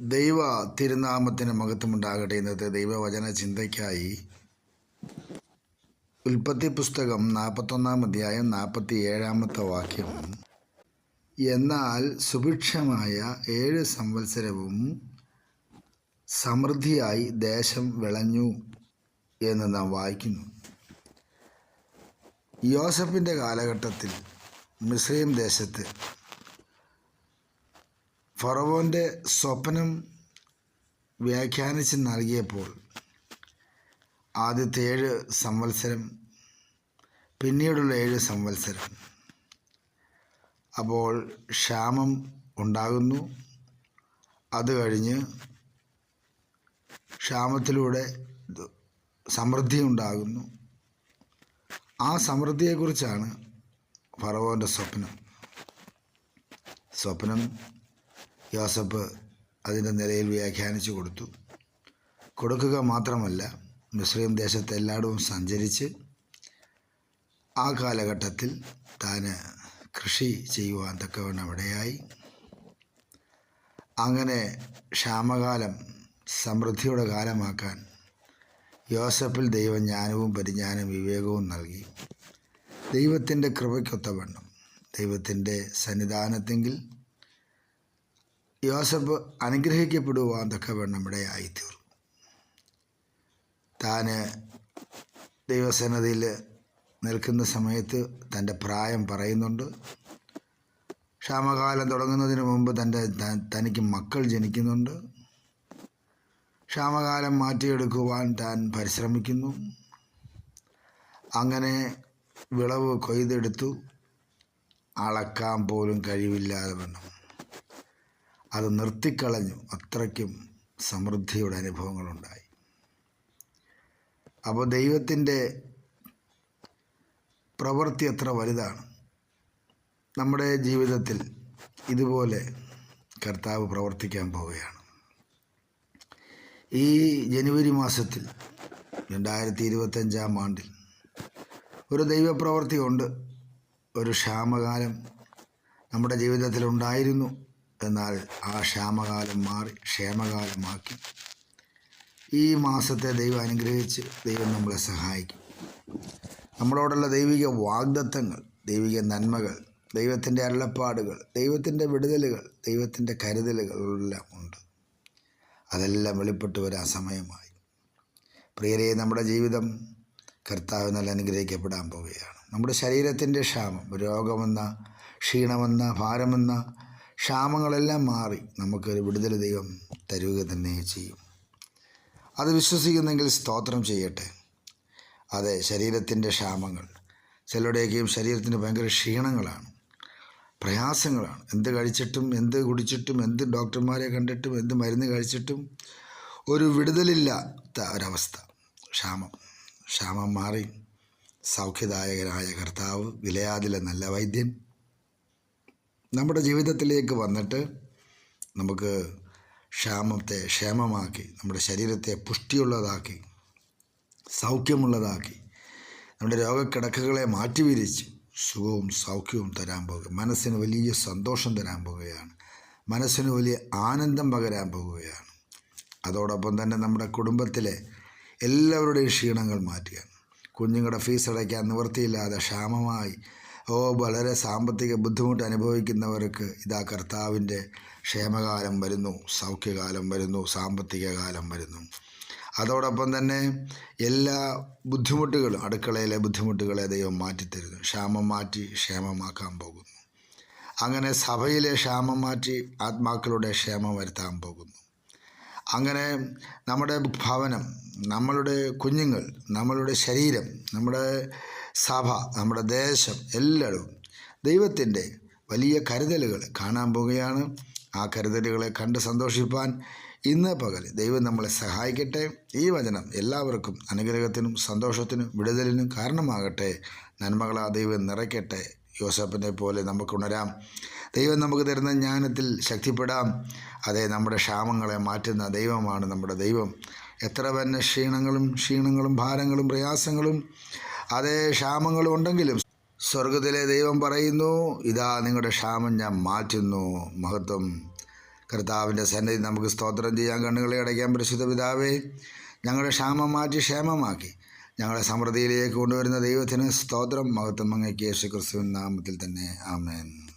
ദൈവ തിരുനാമത്തിന് മഹത്വമുണ്ടാകട്ടെ ഇന്നത്തെ ദൈവവചന ചിന്തയ്ക്കായി ഉൽപ്പത്തി പുസ്തകം നാൽപ്പത്തൊന്നാം അധ്യായം നാൽപ്പത്തി ഏഴാമത്തെ വാക്യം. എന്നാൽ സുഭിക്ഷമായ ഏഴ് സംവത്സരവും സമൃദ്ധിയായി ദേശം വിളഞ്ഞു എന്ന് നാം വായിക്കുന്നു. യോസഫിന്റെ കാലഘട്ടത്തിൽ മിസ്രൈം ദേശത്ത് ഫറവോന്റെ സ്വപ്നം വ്യാഖ്യാനിച്ച് നൽകിയപ്പോൾ ആദ്യത്തെ ഏഴ് സംവത്സരം പിന്നീടുള്ള ഏഴ് സംവത്സരം. അപ്പോൾ ക്ഷാമം ഉണ്ടാകുന്നു. അത് കഴിഞ്ഞ് ക്ഷാമത്തിലൂടെ സമൃദ്ധി ഉണ്ടാകുന്നു. ആ സമൃദ്ധിയെക്കുറിച്ചാണ് ഫറവോന്റെ സ്വപ്നം. സ്വപ്നം യോസഫ് അതിന്റെ നിലയിൽ വ്യാഖ്യാനിച്ചു കൊടുത്തു. കൊടുക്കുക മാത്രമല്ല മുസ്ലിം ദേശത്ത് എല്ലായിടവും സഞ്ചരിച്ച് ആ കാലഘട്ടത്തിൽ താൻ കൃഷി ചെയ്യുവാൻ തക്കവണ്ണം ഇടയായി. അങ്ങനെ ക്ഷാമകാലം സമൃദ്ധിയുടെ കാലമാക്കാൻ യോസഫിൽ ദൈവജ്ഞാനവും പരിജ്ഞാനവും പരിജ്ഞാനം വിവേകവും നൽകി. ദൈവത്തിന്റെ കൃപയ്ക്കൊത്തവണ്ണം ദൈവത്തിന്റെ സന്നിധാനത്തെങ്കിൽ യോസഫ് അനുഗ്രഹിക്കപ്പെടുവാൻ തക്കവണ്ണം ഇടയായിത്തീർന്നു. താൻ ദൈവസന്നതിയിൽ നിൽക്കുന്ന സമയത്ത് തന്റെ പ്രായം പറയുന്നുണ്ട്. ക്ഷാമകാലം തുടങ്ങുന്നതിന് മുമ്പ് തന്റെ തനിക്ക് മക്കൾ ജനിക്കുന്നുണ്ട്. ക്ഷാമകാലം മാറ്റിയെടുക്കുവാൻ താൻ പരിശ്രമിക്കുന്നു. അങ്ങനെ വിളവ് കൊയ്തെടുത്തു. അളക്കാൻ പോലും കഴിവില്ലാതെ വണ്ണം അത് നിർത്തിക്കളഞ്ഞു. അത്രയ്ക്കും സമൃദ്ധിയുടെ അനുഭവങ്ങളുണ്ടായി. അപ്പോൾ ദൈവത്തിന്റെ പ്രവൃത്തി എത്ര വലുതാണ്. നമ്മുടെ ജീവിതത്തിൽ ഇതുപോലെ കർത്താവ് പ്രവർത്തിക്കാൻ പോവുകയാണ്. ഈ ജനുവരി മാസത്തിൽ രണ്ടായിരത്തി ഇരുപത്തഞ്ചാം ആണ്ടിൽ ഒരു ദൈവപ്രവൃത്തി ഉണ്ട് ഒരു ക്ഷാമകാലം നമ്മുടെ ജീവിതത്തിൽ ഉണ്ടായിരുന്നു എന്നാൽ ആ ക്ഷാമകാലം മാറി ക്ഷേമകാലമാക്കി. ഈ മാസത്തെ ദൈവം അനുഗ്രഹിച്ച് ദൈവം നമ്മളെ സഹായിക്കും. നമ്മളോടുള്ള ദൈവിക വാഗ്ദത്തങ്ങൾ ദൈവിക നന്മകൾ ദൈവത്തിന്റെ അരുളപ്പാടുകൾ ദൈവത്തിന്റെ വിടുതലുകൾ ദൈവത്തിന്റെ കരുതലുകളെല്ലാം ഉണ്ട്. അതെല്ലാം വെളിപ്പെട്ട് വരാൻ സമയമായി. പ്രിയരെ നമ്മുടെ ജീവിതം കർത്താവിനാൽ അനുഗ്രഹിക്കപ്പെടാൻ പോവുകയാണ്. നമ്മുടെ ശരീരത്തിന്റെ ക്ഷാമം രോഗമെന്ന ക്ഷീണമെന്ന ഭാരമെന്ന ക്ഷാമങ്ങളെല്ലാം മാറി നമുക്കൊരു വിടുതൽ ദൈവം തരുക തന്നെ ചെയ്യും. അത് വിശ്വസിക്കുന്നെങ്കിൽ സ്തോത്രം ചെയ്യട്ടെ. അതെ ശരീരത്തിന്റെ ക്ഷാമങ്ങൾ ചിലരുടെയൊക്കെയും ശരീരത്തിന് ഭയങ്കര ക്ഷീണങ്ങളാണ് പ്രയാസങ്ങളാണ്. എന്ത് കഴിച്ചിട്ടും എന്ത് കുടിച്ചിട്ടും എന്ത് ഡോക്ടർമാരെ കണ്ടിട്ടും എന്ത് മരുന്ന് കഴിച്ചിട്ടും ഒരു വിടുതലില്ലാത്ത ഒരവസ്ഥ. ക്ഷാമം ക്ഷാമം മാറി. സൗഖ്യദായകനായ കർത്താവ് വിലയാതിലെ നല്ല വൈദ്യൻ. നമ്മുടെ ജീവിതത്തിലേക്ക് വന്നിട്ട് നമുക്ക് ക്ഷാമത്തെ ക്ഷേമമാക്കി നമ്മുടെ ശരീരത്തെ പുഷ്ടിയുള്ളതാക്കി സൗഖ്യമുള്ളതാക്കി നമ്മുടെ രോഗക്കിടക്കുകളെ മാറ്റിവിരിച്ച് സുഖവും സൗഖ്യവും തരാൻ പോകുക. മനസ്സിന് വലിയ സന്തോഷം തരാൻ പോകുകയാണ്. മനസ്സിന് വലിയ ആനന്ദം പകരാൻ പോകുകയാണ്. അതോടൊപ്പം തന്നെ നമ്മുടെ കുടുംബത്തിലെ എല്ലാവരുടെയും ക്ഷീണങ്ങൾ മാറ്റുക കുഞ്ഞുങ്ങളുടെ ഫീസ് അടയ്ക്കാൻ നിവൃത്തിയില്ലാതെ ക്ഷാമമായി ഓ വളരെ സാമ്പത്തിക ബുദ്ധിമുട്ട് അനുഭവിക്കുന്നവർക്ക് ഇതാ കർത്താവിന്റെ ക്ഷേമകാലം വരുന്നു സൗഖ്യകാലം വരുന്നു സാമ്പത്തിക കാലം വരുന്നു. അതോടൊപ്പം തന്നെ എല്ലാ ബുദ്ധിമുട്ടുകളും അടുക്കളയിലെ ബുദ്ധിമുട്ടുകളെ ദൈവം മാറ്റിത്തരുന്നു. ക്ഷാമം മാറ്റി ക്ഷേമമാക്കാൻ പോകുന്നു. അങ്ങനെ സഭയിലെ ക്ഷാമം മാറ്റി ആത്മാക്കളുടെ ക്ഷേമം വരുത്താൻ പോകുന്നു. അങ്ങനെ നമ്മുടെ ഭവനം നമ്മളുടെ കുഞ്ഞുങ്ങൾ നമ്മളുടെ ശരീരം നമ്മുടെ സഭ നമ്മുടെ ദേശം എല്ലായിടവും ദൈവത്തിന്റെ വലിയ കരുതലുകൾ കാണാൻ പോവുകയാണ് ആ കരുതലുകളെ കണ്ട് സന്തോഷിപ്പാൻ ഇന്ന് പകൽ ദൈവം നമ്മളെ സഹായിക്കട്ടെ. ഈ വചനം എല്ലാവർക്കും അനുഗ്രഹത്തിനും സന്തോഷത്തിനും വിടുതലിനും കാരണമാകട്ടെ. നന്മകളാ ദൈവം നിറയ്ക്കട്ടെ. യോസഫിനെ പോലെ നമുക്ക് ഉണരാം. ദൈവം നമുക്ക് തരുന്ന ജ്ഞാനത്തിൽ ശക്തിപ്പെടാം. അതെ നമ്മുടെ ക്ഷാമങ്ങളെ മാറ്റുന്ന ദൈവമാണ് നമ്മുടെ ദൈവം. എത്ര തന്നെ ക്ഷീണങ്ങളും ക്ഷീണങ്ങളും ഭാരങ്ങളും പ്രയാസങ്ങളും അതേ ക്ഷാമങ്ങൾ ഉണ്ടെങ്കിലും സ്വർഗത്തിലെ ദൈവം പറയുന്നു ഇതാ നിങ്ങളുടെ ക്ഷാമം ഞാൻ മാറ്റുന്നു. മഹത്വം. കർത്താവിന്റെ സന്നിധി നമുക്ക് സ്തോത്രം ചെയ്യാൻ കണ്ണുകളെ അടയ്ക്കാൻ പരിശുദ്ധ പിതാവേ ഞങ്ങളുടെ ക്ഷാമം മാറ്റി ക്ഷേമമാക്കി. ഞങ്ങളെ സമൃദ്ധിയിലേക്ക് കൊണ്ടുവരുന്ന ദൈവത്തിന് സ്തോത്രം. മഹത്വം അങ്ങേക്ക് യേശു ക്രിസ്തുവിൻ നാമത്തിൽ തന്നെ. ആമേൻ.